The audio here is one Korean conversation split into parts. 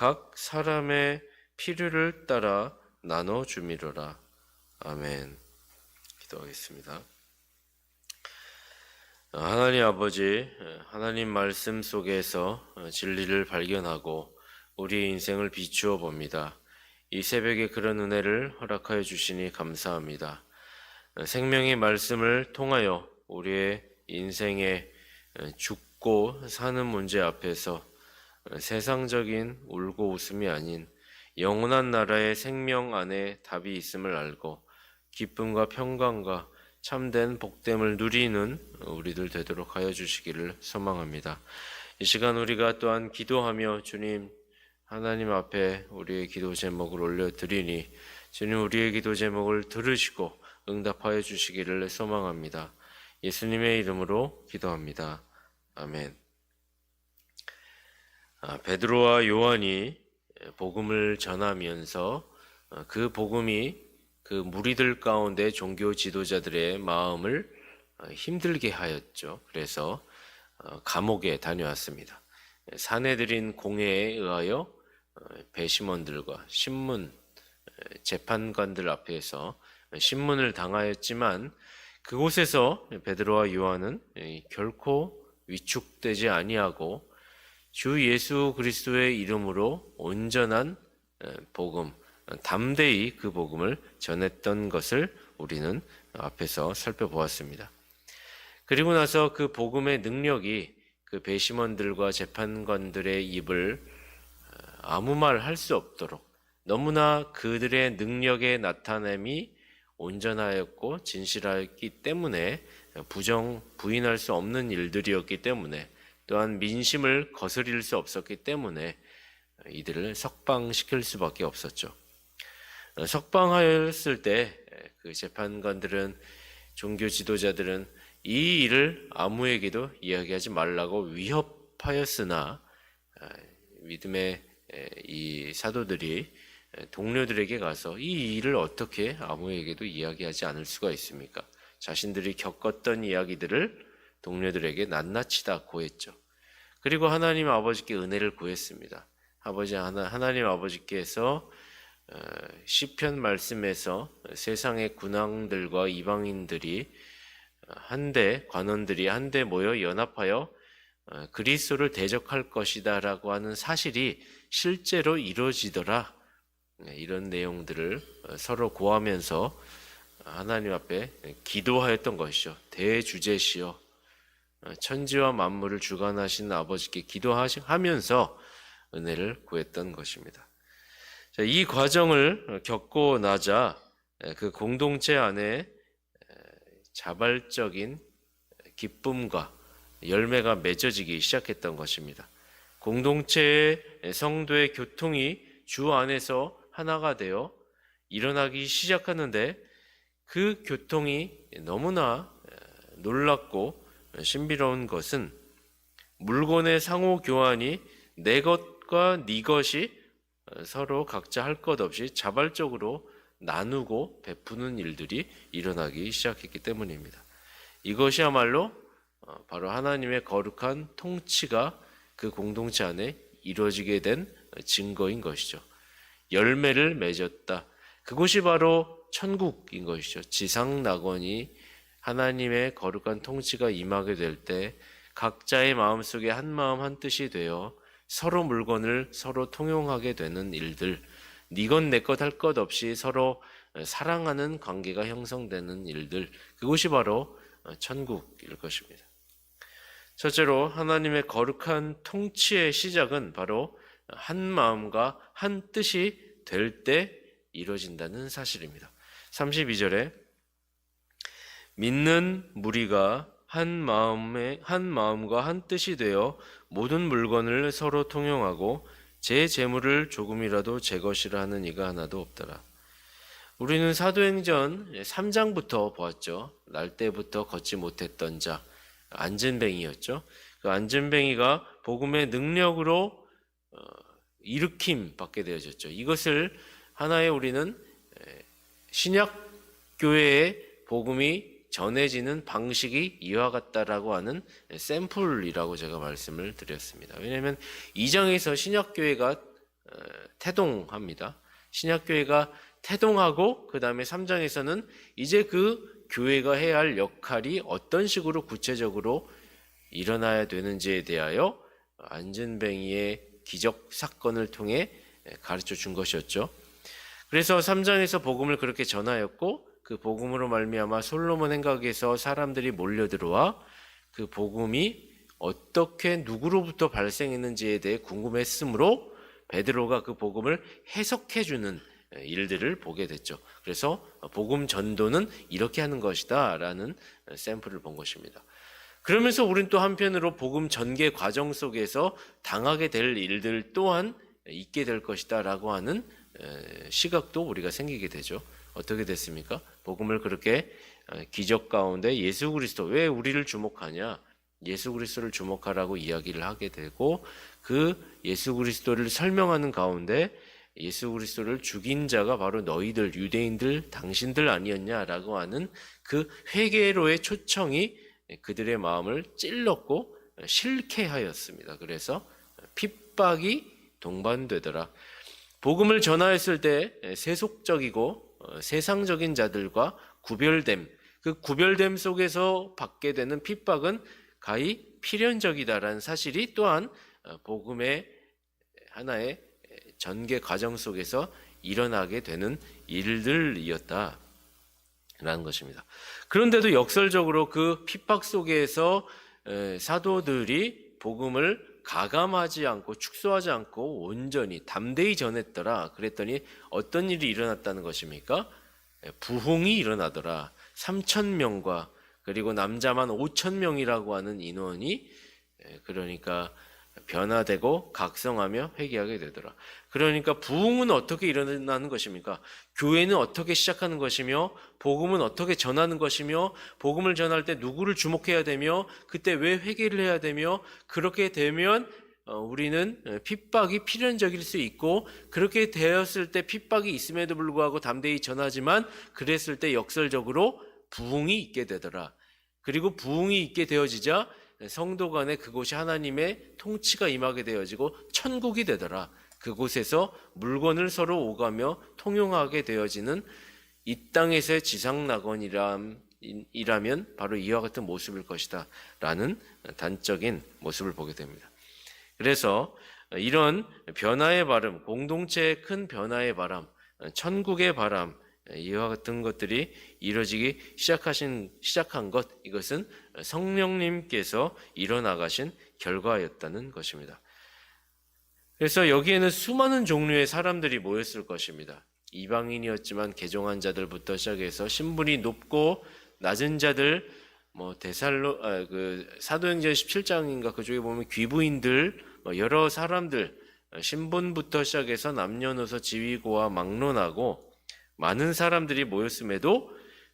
각 사람의 필요를 따라 나눠 주미로라. 아멘. 기도하겠습니다. 하나님 아버지, 하나님 말씀 속에서 진리를 발견하고 우리의 인생을 비추어 봅니다. 이 새벽에 그런 은혜를 허락하여 주시니 감사합니다. 생명의 말씀을 통하여 우리의 인생에 죽고 사는 문제 앞에서 세상적인 울고 웃음이 아닌 영원한 나라의 생명 안에 답이 있음을 알고 기쁨과 평강과 참된 복됨을 누리는 우리들 되도록 하여 주시기를 소망합니다. 이 시간 우리가 또한 기도하며 주님 하나님 앞에 우리의 기도 제목을 올려드리니 주님 우리의 기도 제목을 들으시고 응답하여 주시기를 소망합니다. 예수님의 이름으로 기도합니다. 아멘. 아, 베드로와 요한이 복음을 전하면서 어, 그 복음이 그 무리들 가운데 종교 지도자들의 마음을 어, 힘들게 하였죠. 그래서 어, 감옥에 다녀왔습니다. 사내들인 공회에 의하여 배심원들과 신문 재판관들 앞에서 신문을 당하였지만 그곳에서 베드로와 요한은 결코 위축되지 아니하고 주 예수 그리스도의 이름으로 온전한 복음, 담대히 그 복음을 전했던 것을 우리는 앞에서 살펴보았습니다. 그리고 나서 그 복음의 능력이 그 배심원들과 재판관들의 입을 아무 말 할 수 없도록 너무나 그들의 능력의 나타냄이 온전하였고 진실하였기 때문에 부정 부인할 수 없는 일들이었기 때문에 또한 민심을 거스릴 수 없었기 때문에 이들을 석방시킬 수밖에 없었죠. 석방하였을 때 그 재판관들은 종교 지도자들은 이 일을 아무에게도 이야기하지 말라고 위협하였으나 믿음의 이 사도들이 동료들에게 가서 이 일을 어떻게 아무에게도 이야기하지 않을 수가 있습니까? 자신들이 겪었던 이야기들을 동료들에게 낱낱이 다 고했죠. 그리고 하나님 아버지께 은혜를 구했습니다. 아버지 하나, 하나님 아버지께서 어, 시편 말씀에서 세상의 군왕들과 이방인들이 한데 관원들이 한데 모여 연합하여 어, 그리스도를 대적할 것이다라고 하는 사실이 실제로 이루어지더라. 네, 이런 내용들을 어, 서로 고하면서 하나님 앞에 기도하였던 것이죠. 대주제시여 천지와 만물을 주관하신 아버지께 기도하면서 은혜를 구했던 것입니다. 이 과정을 겪고 나자 그 공동체 안에 자발적인 기쁨과 열매가 맺어지기 시작했던 것입니다. 공동체의 성도의 교통이 주 안에서 하나가 되어 일어나기 시작하는데 그 교통이 너무나 놀랍고 신비로운 것은 물건의 상호 교환이 내 것과 네 것이 서로 각자 할 것 없이 자발적으로 나누고 베푸는 일들이 일어나기 시작했기 때문입니다. 이것이야말로 어, 바로 하나님의 거룩한 통치가 그 공동체 안에 이루어지게 된 증거인 것이죠. 열매를 맺었다. 그곳이 바로 천국인 것이죠. 지상 낙원이 하나님의 거룩한 통치가 임하게 될 때 각자의 마음속에 한 마음 한 뜻이 되어 서로 물건을 서로 통용하게 되는 일들, 니것 내것 할 것 없이 서로 사랑하는 관계가 형성되는 일들, 그것이 바로 천국일 것입니다. 첫째로 하나님의 거룩한 통치의 시작은 바로 한 마음과 한 뜻이 될 때 이루어진다는 사실입니다. 32절에 믿는 무리가 한 마음에 한 마음과 한 뜻이 되어 모든 물건을 서로 통용하고 제 재물을 조금이라도 제 것이라 하는 이가 하나도 없더라. 우리는 사도행전 3장부터 보았죠. 날 때부터 걷지 못했던 자 안전뱅이였죠. 그 안전뱅이가 복음의 능력으로 어, 일으킴 받게 되어졌죠. 이것을 하나의 우리는 신약 교회의 복음이 전해지는 방식이 이와 같다라고 하는 샘플이라고 제가 말씀을 드렸습니다. 왜냐하면 2장에서 신약교회가 어, 태동합니다. 신약교회가 태동하고 그 다음에 3장에서는 이제 그 교회가 해야 할 역할이 어떤 식으로 구체적으로 일어나야 되는지에 대하여 안전뱅이의 기적 사건을 통해 가르쳐 준 것이었죠. 그래서 3장에서 복음을 그렇게 전하였고 그 복음으로 말미암아 솔로몬 행각에서 사람들이 몰려 들어와 그 복음이 어떻게 누구로부터 발생했는지에 대해 궁금했으므로 베드로가 그 복음을 해석해 주는 일들을 보게 됐죠. 그래서 복음 전도는 이렇게 하는 것이다라는 샘플을 본 것입니다. 그러면서 우린 또 한편으로 복음 전개 과정 속에서 당하게 될 일들 또한 있게 될 것이다라고 하는 시각도 우리가 생기게 되죠. 어떻게 됐습니까? 복음을 그렇게 기적 가운데 예수 그리스도 왜 우리를 주목하냐? 예수 그리스도를 주목하라고 이야기를 하게 되고 그 예수 그리스도를 설명하는 가운데 예수 그리스도를 죽인 자가 바로 너희들 유대인들 당신들 아니었냐라고 하는 그 회개로의 초청이 그들의 마음을 찔렀고 싫게 하였습니다. 그래서 핍박이 동반되더라. 복음을 전하였을 때 세속적이고 어, 세상적인 자들과 구별됨, 그 구별됨 속에서 받게 되는 핍박은 가히 필연적이다라는 사실이 또한 어, 복음의 하나의 전개 과정 속에서 일어나게 되는 일들이었다라는 것입니다. 그런데도 역설적으로 그 핍박 속에서 사도들이 복음을 가감하지 않고 축소하지 않고 온전히 담대히 전했더라. 그랬더니 어떤 일이 일어났다는 것입니까? 부흥이 일어나더라. 3천 명과 그리고 남자만 5천 명이라고 하는 인원이 그러니까 변화되고 각성하며 회개하게 되더라. 그러니까 부흥은 어떻게 일어나는 것입니까? 교회는 어떻게 시작하는 것이며 복음은 어떻게 전하는 것이며 복음을 전할 때 누구를 주목해야 되며 그때 왜 회개를 해야 되며 그렇게 되면 어, 우리는 핍박이 필연적일 수 있고 그렇게 되었을 때 핍박이 있음에도 불구하고 담대히 전하지만 그랬을 때 역설적으로 부흥이 있게 되더라. 그리고 부흥이 있게 되어지자 성도 간에 그곳이 하나님의 통치가 임하게 되어지고 천국이 되더라. 그곳에서 물건을 서로 오가며 통용하게 되어지는 이 땅에서의 지상 낙원이라면 바로 이와 같은 모습일 것이다. 라는 단적인 모습을 보게 됩니다. 그래서 이런 변화의 바람, 공동체의 큰 변화의 바람, 천국의 바람, 이와 같은 것들이 이루어지기 시작하신 시작한 것 이것은 성령님께서 일어나가신 결과였다는 것입니다. 그래서 여기에는 수많은 종류의 사람들이 모였을 것입니다. 이방인이었지만 개종한 자들부터 시작해서 신분이 높고 낮은 자들 뭐 대살로 아, 그 사도행전 17장인가 그쪽에 보면 귀부인들 뭐 여러 사람들 신분부터 시작해서 남녀노소 지위고와 막론하고 많은 사람들이 모였음에도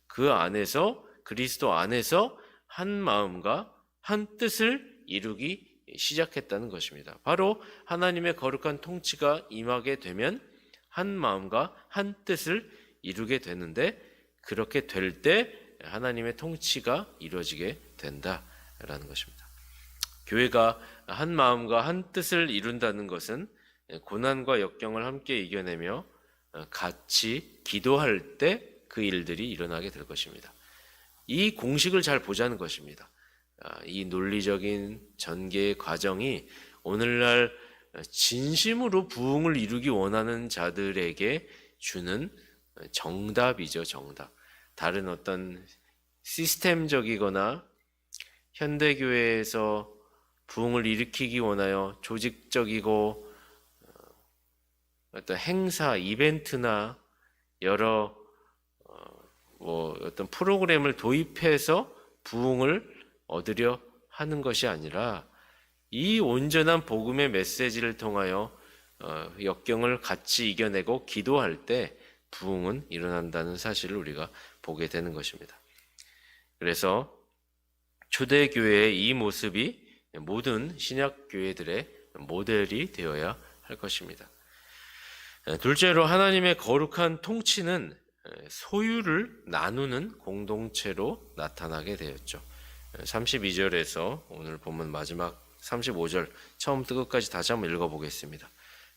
그 안에서 그리스도 안에서 한 마음과 한 뜻을 이루기 시작했다는 것입니다. 바로 하나님의 거룩한 통치가 임하게 되면 한 마음과 한 뜻을 이루게 되는데 그렇게 될 때 하나님의 통치가 이루어지게 된다라는 것입니다. 교회가 한 마음과 한 뜻을 이룬다는 것은 고난과 역경을 함께 이겨내며 같이 기도할 때 그 일들이 일어나게 될 것입니다. 이 공식을 잘 보자는 것입니다. 아, 이 논리적인 전개의 과정이 오늘날 진심으로 부흥을 이루기 원하는 자들에게 주는 정답이죠, 정답. 다른 어떤 시스템적이거나 현대교회에서 부흥을 일으키기 원하여 조직적이고 어, 어떤 행사, 이벤트나 여러 어, 뭐 어떤 프로그램을 도입해서 부흥을 얻으려 하는 것이 아니라 이 온전한 복음의 메시지를 통하여 어, 역경을 같이 이겨내고 기도할 때 부흥은 일어난다는 사실을 우리가 보게 되는 것입니다. 그래서 초대교회의 이 모습이 모든 신약 교회들의 모델이 되어야 할 것입니다. 둘째로 하나님의 거룩한 통치는 소유를 나누는 공동체로 나타나게 되었죠. 32절에서 오늘 본문 마지막 35절 처음부터 끝까지 다시 한번 읽어보겠습니다.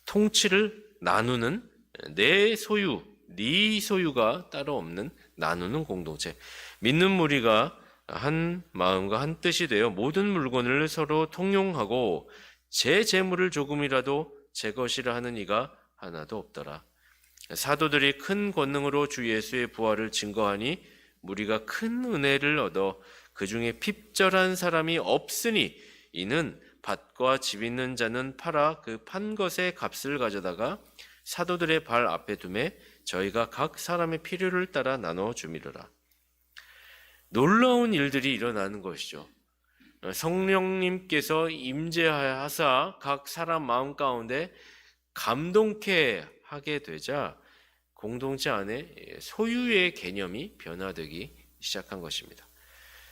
통치를 나누는 내 소유, 네 소유가 따로 없는 나누는 공동체. 믿는 무리가 한 마음과 한 뜻이 되어 모든 물건을 서로 통용하고 제 재물을 조금이라도 제 것이라 하는 이가 하나도 없더라. 사도들이 큰 권능으로 주 예수의 부활을 증거하니 무리가 큰 은혜를 얻어 그 중에 핍절한 사람이 없으니 이는 밭과 집 있는 자는 팔아 그 판 것의 값을 가져다가 사도들의 발 앞에 두매 저희가 각 사람의 필요를 따라 나눠 주미르라. 놀라운 일들이 일어나는 것이죠. 성령님께서 임재하사 각 사람 마음 가운데 감동케 하게 되자 공동체 안에 소유의 개념이 변화되기 시작한 것입니다.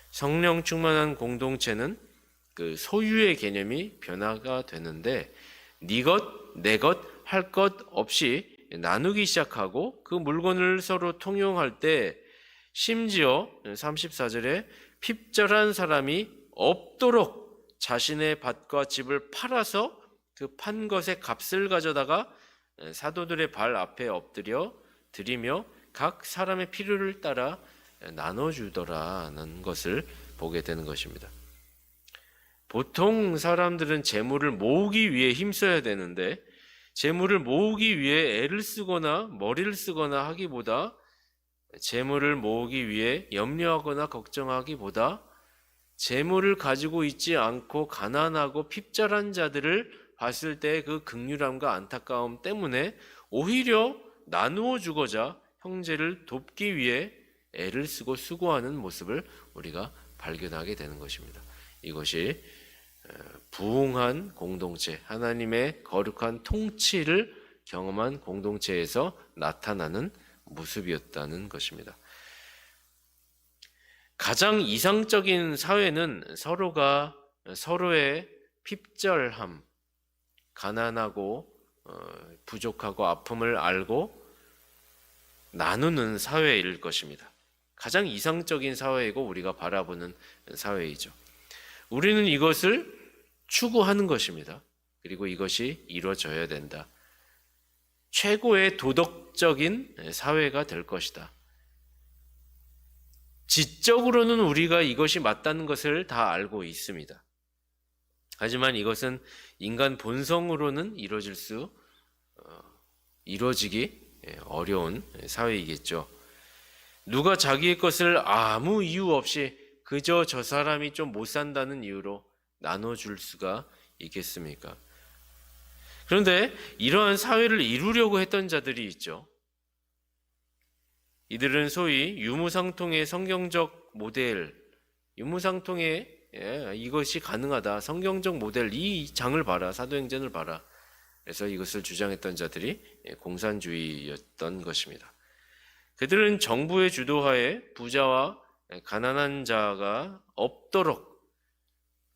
성령 충만한 공동체는 그 소유의 개념이 변화가 되는데 네 것, 내 것, 할 것 없이 나누기 시작하고 그 물건을 서로 통용할 때 심지어 34절에 핍절한 사람이 없도록 자신의 밭과 집을 팔아서 그 판 것의 값을 가져다가 사도들의 발 앞에 엎드려 드리며 각 사람의 필요를 따라 나눠주더라는 것을 보게 되는 것입니다. 보통 사람들은 재물을 모으기 위해 힘써야 되는데 재물을 모으기 위해 애를 쓰거나 머리를 쓰거나 하기보다 재물을 모으기 위해 염려하거나 걱정하기보다 재물을 가지고 있지 않고 가난하고 핍절한 자들을 봤을 때 그 극률함과 안타까움 때문에 오히려 나누어 주고자 형제를 돕기 위해 애를 쓰고 수고하는 모습을 우리가 발견하게 되는 것입니다. 이것이 부흥한 공동체, 하나님의 거룩한 통치를 경험한 공동체에서 나타나는 모습이었다는 것입니다. 가장 이상적인 사회는 서로가 서로의 핍절함, 가난하고 어, 부족하고 아픔을 알고 나누는 사회일 것입니다. 가장 이상적인 사회이고 우리가 바라보는 사회이죠. 우리는 이것을 추구하는 것입니다. 그리고 이것이 이루어져야 된다. 최고의 도덕적인 사회가 될 것이다. 지적으로는 우리가 이것이 맞다는 것을 다 알고 있습니다. 하지만 이것은 인간 본성으로는 이루어질 수 어, 이루어지기 어려운 사회이겠죠. 누가 자기의 것을 아무 이유 없이 그저 저 사람이 좀 못 산다는 이유로 나눠줄 수가 있겠습니까? 그런데 이러한 사회를 이루려고 했던 자들이 있죠. 이들은 소위 유무상통의 성경적 모델, 유무상통의 예, 이것이 가능하다. 성경적 모델 이 장을 봐라. 사도행전을 봐라. 그래서 이것을 주장했던 자들이 예, 공산주의였던 것입니다. 그들은 정부의 주도하에 부자와 가난한 자가 없도록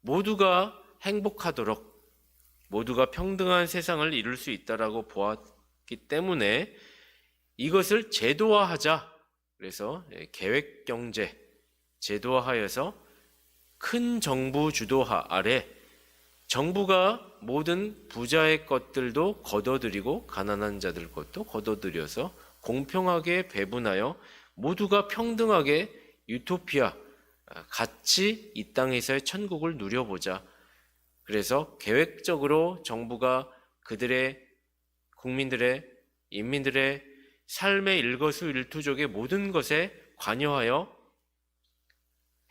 모두가 행복하도록 모두가 평등한 세상을 이룰 수 있다라고 보았기 때문에 이것을 제도화하자. 그래서 예, 계획 경제 제도화하여서 큰 정부 주도하 아래 정부가 모든 부자의 것들도 걷어들이고 가난한 자들 것도 걷어들여서 공평하게 배분하여 모두가 평등하게 유토피아 아, 같이 이 땅에서의 천국을 누려보자. 그래서 계획적으로 정부가 그들의 국민들의 인민들의 삶의 일거수일투족의 모든 것에 관여하여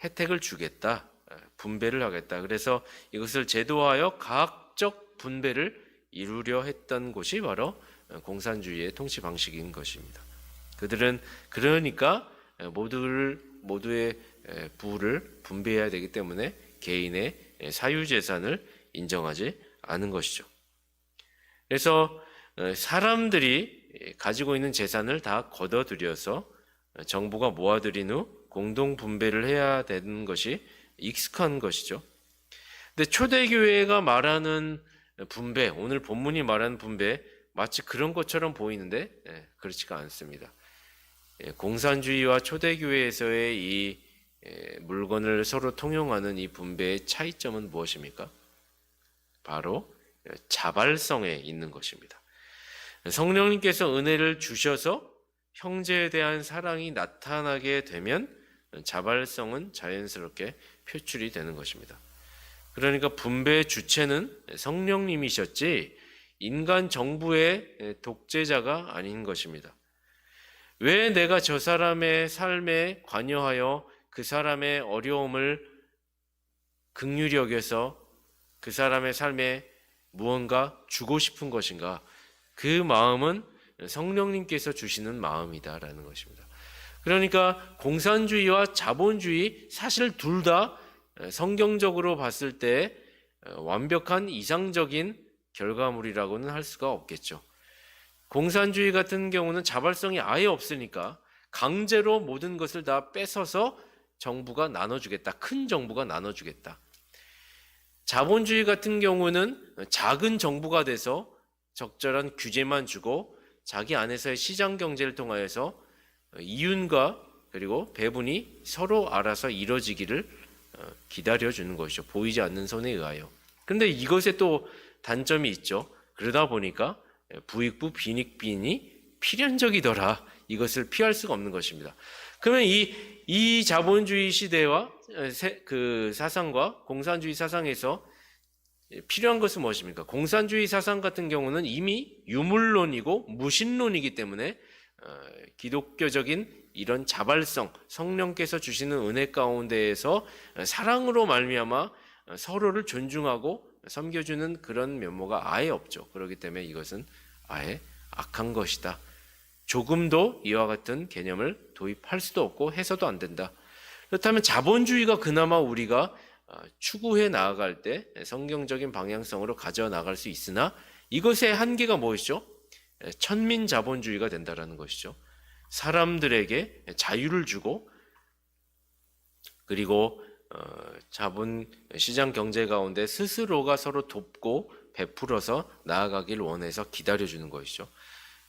혜택을 주겠다. 분배를 하겠다. 그래서 이것을 제도화하여 과학적 분배를 이루려 했던 곳이 바로 공산주의의 통치 방식인 것입니다. 그들은 그러니까 모두를 모두의 부를 분배해야 되기 때문에 개인의 사유 재산을 인정하지 않은 것이죠. 그래서 사람들이 가지고 있는 재산을 다 걷어들여서 정부가 모아들인 후 공동 분배를 해야 되는 것이 익숙한 것이죠. 근데 초대교회가 말하는 분배, 오늘 본문이 말하는 분배, 마치 그런 것처럼 보이는데 예, 그렇지가 않습니다. 예, 공산주의와 초대교회에서의 이 예, 물건을 서로 통용하는 이 분배의 차이점은 무엇입니까? 바로 자발성에 있는 것입니다. 성령님께서 은혜를 주셔서 형제에 대한 사랑이 나타나게 되면 자발성은 자연스럽게 표출이 되는 것입니다. 그러니까 분배의 주체는 성령님이셨지 인간 정부의 독재자가 아닌 것입니다. 왜 내가 저 사람의 삶에 관여하여 그 사람의 어려움을 극률히 여겨서 그 사람의 삶에 무언가 주고 싶은 것인가? 그 마음은 성령님께서 주시는 마음이다라는 것입니다. 그러니까 공산주의와 자본주의 사실 둘 다 성경적으로 봤을 때 완벽한 이상적인 결과물이라고는 할 수가 없겠죠. 공산주의 같은 경우는 자발성이 아예 없으니까 강제로 모든 것을 다 뺏어서 정부가 나눠주겠다. 큰 정부가 나눠주겠다. 자본주의 같은 경우는 작은 정부가 돼서 적절한 규제만 주고 자기 안에서의 시장 경제를 통하여서 이윤과 그리고 배분이 서로 알아서 이루어지기를 기다려 주는 것이죠. 보이지 않는 손에 의하여. 그런데 이것에 또 단점이 있죠. 그러다 보니까 부익부 빈익빈이 필연적이더라. 이것을 피할 수가 없는 것입니다. 그러면 이, 이 자본주의 시대와 그 사상과 공산주의 사상에서 필요한 것은 무엇입니까? 공산주의 사상 같은 경우는 이미 유물론이고 무신론이기 때문에 어, 기독교적인 이런 자발성, 성령께서 주시는 은혜 가운데에서 사랑으로 말미암아 서로를 존중하고 섬겨주는 그런 면모가 아예 없죠. 그렇기 때문에 이것은 아예 악한 것이다. 조금도 이와 같은 개념을 도입할 수도 없고 해서도 안 된다. 그렇다면 자본주의가 그나마 우리가 추구해 나아갈 때 성경적인 방향성으로 가져 나갈 수 있으나 이것의 한계가 무엇이죠? 천민 자본주의가 된다라는 것이죠. 사람들에게 자유를 주고 그리고 어, 자본 시장 경제 가운데 스스로가 서로 돕고 베풀어서 나아가길 원해서 기다려주는 것이죠.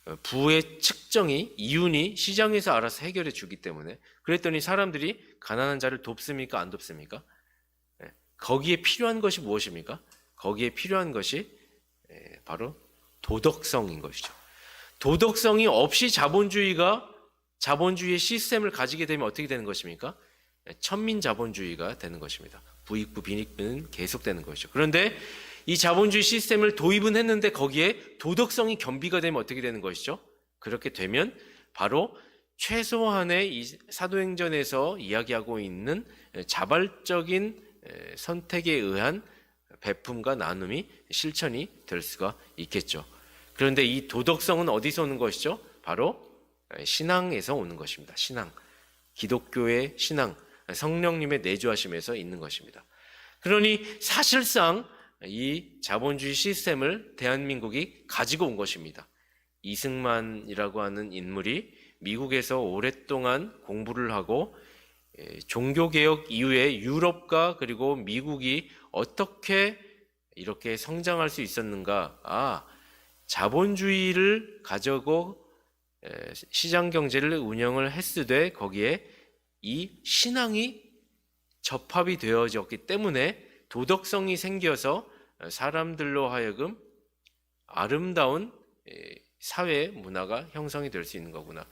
어, 부의 측정이 이윤이 시장에서 알아서 해결해 주기 때문에 그랬더니 사람들이 가난한 자를 돕습니까 안 돕습니까? 예, 거기에 필요한 것이 무엇입니까? 거기에 필요한 것이 예, 바로 도덕성인 것이죠. 도덕성이 없이 자본주의가 자본주의의 시스템을 가지게 되면 어떻게 되는 것입니까? 천민 자본주의가 되는 것입니다. 부익부 빈익부는 계속되는 것이죠. 그런데 이 자본주의 시스템을 도입은 했는데 거기에 도덕성이 겸비가 되면 어떻게 되는 것이죠? 그렇게 되면 바로 최소한의 이 사도행전에서 이야기하고 있는 자발적인 선택에 의한 베품과 나눔이 실천이 될 수가 있겠죠. 그런데 이 도덕성은 어디서 오는 것이죠? 바로 신앙에서 오는 것입니다. 신앙. 기독교의 신앙, 성령님의 내주하심에서 있는 것입니다. 그러니 사실상 이 자본주의 시스템을 대한민국이 가지고 온 것입니다. 이승만이라고 하는 인물이 미국에서 오랫동안 공부를 하고 종교개혁 이후에 유럽과 그리고 미국이 어떻게 이렇게 성장할 수 있었는가? 아, 자본주의를 가지고 시장 경제를 운영을 했으되 거기에 이 신앙이 접합이 되어졌기 때문에 도덕성이 생겨서 사람들로 하여금 아름다운 사회 문화가 형성이 될 수 있는 거구나.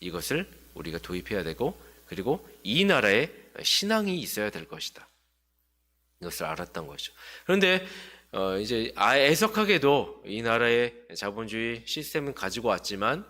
이것을 우리가 도입해야 되고 그리고 이 나라에 신앙이 있어야 될 것이다. 이것을 알았던 것이죠. 그런데 어 이제 아 애석하게도 이 나라의 자본주의 시스템은 가지고 왔지만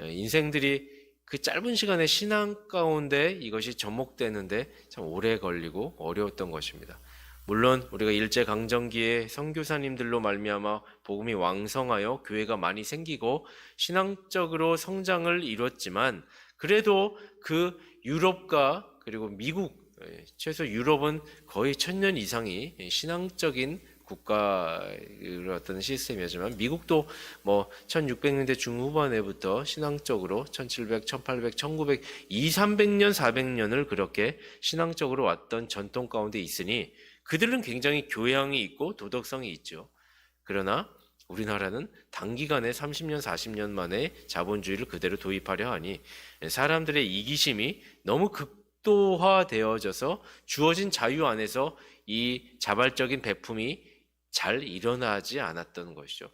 인생들이 그 짧은 시간에 신앙 가운데 이것이 접목되는데 참 오래 걸리고 어려웠던 것입니다. 물론 우리가 일제 강점기에 선교사님들로 말미암아 복음이 왕성하여 교회가 많이 생기고 신앙적으로 성장을 이뤘지만 그래도 그 유럽과 그리고 미국 최소 유럽은 거의 천년 이상이 신앙적인 국가의 어떤 시스템이었지만 미국도 뭐 1600년대 중후반에부터 신앙적으로 1700, 1800, 1900, 2, 300년, 400년을 그렇게 신앙적으로 왔던 전통 가운데 있으니 그들은 굉장히 교양이 있고 도덕성이 있죠. 그러나 우리나라는 단기간에 30년, 40년 만에 자본주의를 그대로 도입하려 하니 사람들의 이기심이 너무 극도화되어져서 주어진 자유 안에서 이 자발적인 배품이 잘 일어나지 않았던 것이죠.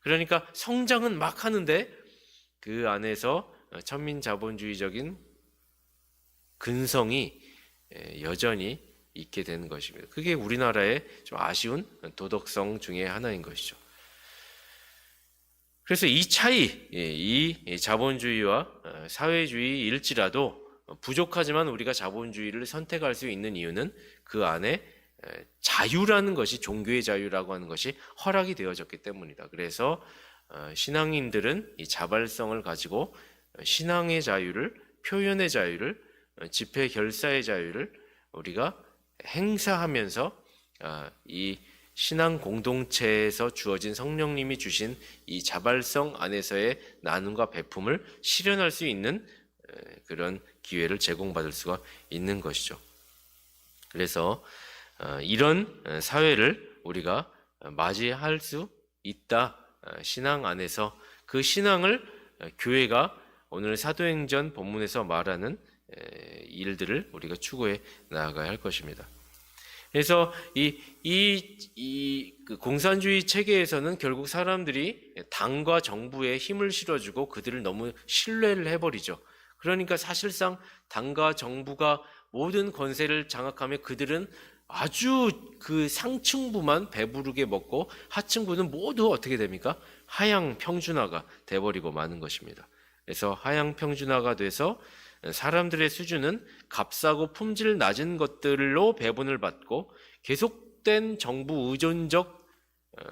그러니까 성장은 막 하는데 그 안에서 천민 자본주의적인 근성이 예, 여전히 있게 되는 것입니다. 그게 우리나라의 좀 아쉬운 도덕성 중에 하나인 것이죠. 그래서 이 차이, 예, 이 자본주의와 어, 사회주의일지라도 부족하지만 우리가 자본주의를 선택할 수 있는 이유는 그 안에 에, 자유라는 것이 종교의 자유라고 하는 것이 허락이 되어졌기 때문이다. 그래서 어, 신앙인들은 이 자발성을 가지고 어, 신앙의 자유를 표현의 자유를 어, 집회 결사의 자유를 우리가 행사하면서 아, 이 신앙 공동체에서 주어진 성령님이 주신 이 자발성 안에서의 나눔과 배품을 실현할 수 있는 에, 그런 기회를 제공받을 수가 있는 것이죠. 그래서 어, 이런 어, 사회를 우리가 맞이할 수 있다. 어, 신앙 안에서 그 신앙을 어, 교회가 오늘 사도행전 본문에서 말하는 에, 일들을 우리가 추구해 나아가야 할 것입니다. 그래서 이, 이, 이, 그 공산주의 체계에서는 결국 사람들이 당과 정부에 힘을 실어주고 그들을 너무 신뢰를 해버리죠. 그러니까 사실상 당과 정부가 모든 권세를 장악하며 그들은 아주 그 상층부만 배부르게 먹고 하층부는 모두 어떻게 됩니까? 하향 평준화가 돼버리고 마는 것입니다. 그래서 하향 평준화가 돼서 사람들의 수준은 값싸고 품질 낮은 것들로 배분을 받고 계속된 정부 의존적 어,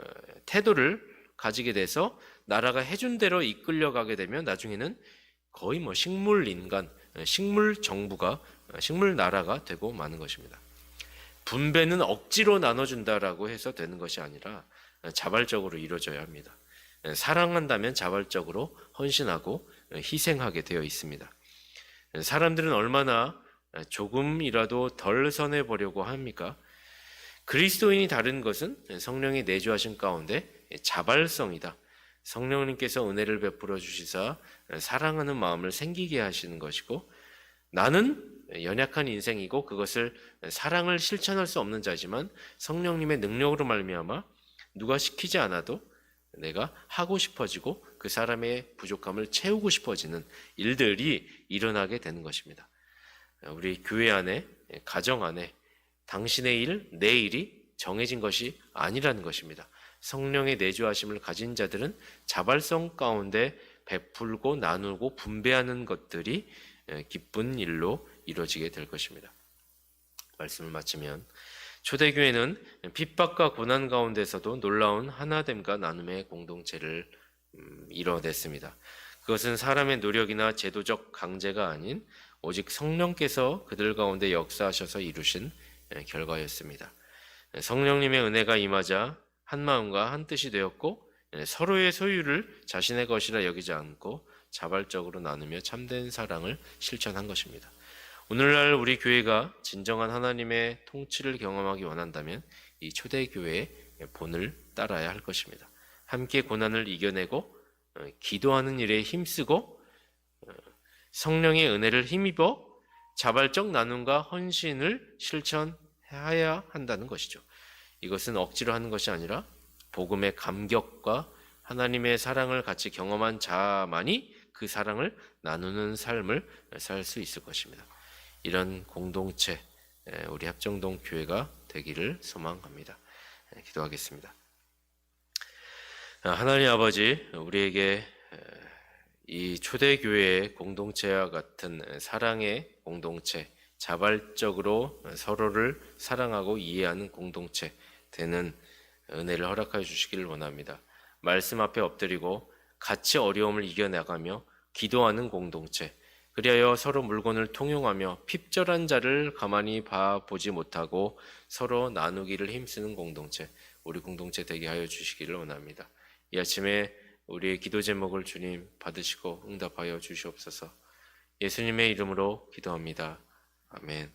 태도를 가지게 돼서 나라가 해준 대로 이끌려가게 되면 나중에는 거의 뭐 식물 인간, 어, 식물 정부가 어, 식물 나라가 되고 마는 것입니다. 분배는 억지로 나눠준다라고 해서 되는 것이 아니라 자발적으로 이루어져야 합니다. 사랑한다면 자발적으로 헌신하고 희생하게 되어 있습니다. 사람들은 얼마나 조금이라도 덜 선해 보려고 합니까? 그리스도인이 다른 것은 성령이 내주하신 가운데 자발성이다. 성령님께서 은혜를 베풀어 주시사 사랑하는 마음을 생기게 하시는 것이고 나는 연약한 인생이고 그것을 사랑을 실천할 수 없는 자지만 성령님의 능력으로 말미암아 누가 시키지 않아도 내가 하고 싶어지고 그 사람의 부족함을 채우고 싶어지는 일들이 일어나게 되는 것입니다. 우리 교회 안에 가정 안에 당신의 일, 내 일이 정해진 것이 아니라는 것입니다. 성령의 내주하심을 가진 자들은 자발성 가운데 베풀고 나누고 분배하는 것들이 기쁜 일로 이루어지게 될 것입니다. 말씀을 마치면 초대교회는 핍박과 고난 가운데서도 놀라운 하나됨과 나눔의 공동체를 음, 이뤄냈습니다. 그것은 사람의 노력이나 제도적 강제가 아닌 오직 성령께서 그들 가운데 역사하셔서 이루신 결과였습니다. 성령님의 은혜가 임하자 한 마음과 한 뜻이 되었고 서로의 소유를 자신의 것이라 여기지 않고 자발적으로 나누며 참된 사랑을 실천한 것입니다. 오늘날 우리 교회가 진정한 하나님의 통치를 경험하기 원한다면 이 초대교회의 본을 따라야 할 것입니다. 함께 고난을 이겨내고 어, 기도하는 일에 힘쓰고 어, 성령의 은혜를 힘입어 자발적 나눔과 헌신을 실천해야 한다는 것이죠. 이것은 억지로 하는 것이 아니라 복음의 감격과 하나님의 사랑을 같이 경험한 자만이 그 사랑을 나누는 삶을 살 수 있을 것입니다. 이런 공동체 우리 합정동 교회가 되기를 소망합니다. 기도하겠습니다. 아, 하나님 아버지 우리에게 이 초대교회의 공동체와 같은 사랑의 공동체, 자발적으로 서로를 사랑하고 이해하는 공동체 되는 은혜를 허락하여 주시기를 원합니다. 말씀 앞에 엎드리고 같이 어려움을 이겨나가며 기도하는 공동체, 그리하여 서로 물건을 통용하며 핍절한 자를 가만히 봐보지 못하고 서로 나누기를 힘쓰는 공동체, 우리 공동체 되게 하여 주시기를 원합니다. 이 아침에 우리의 기도 제목을 주님 받으시고 응답하여 주시옵소서. 예수님의 이름으로 기도합니다. 아멘.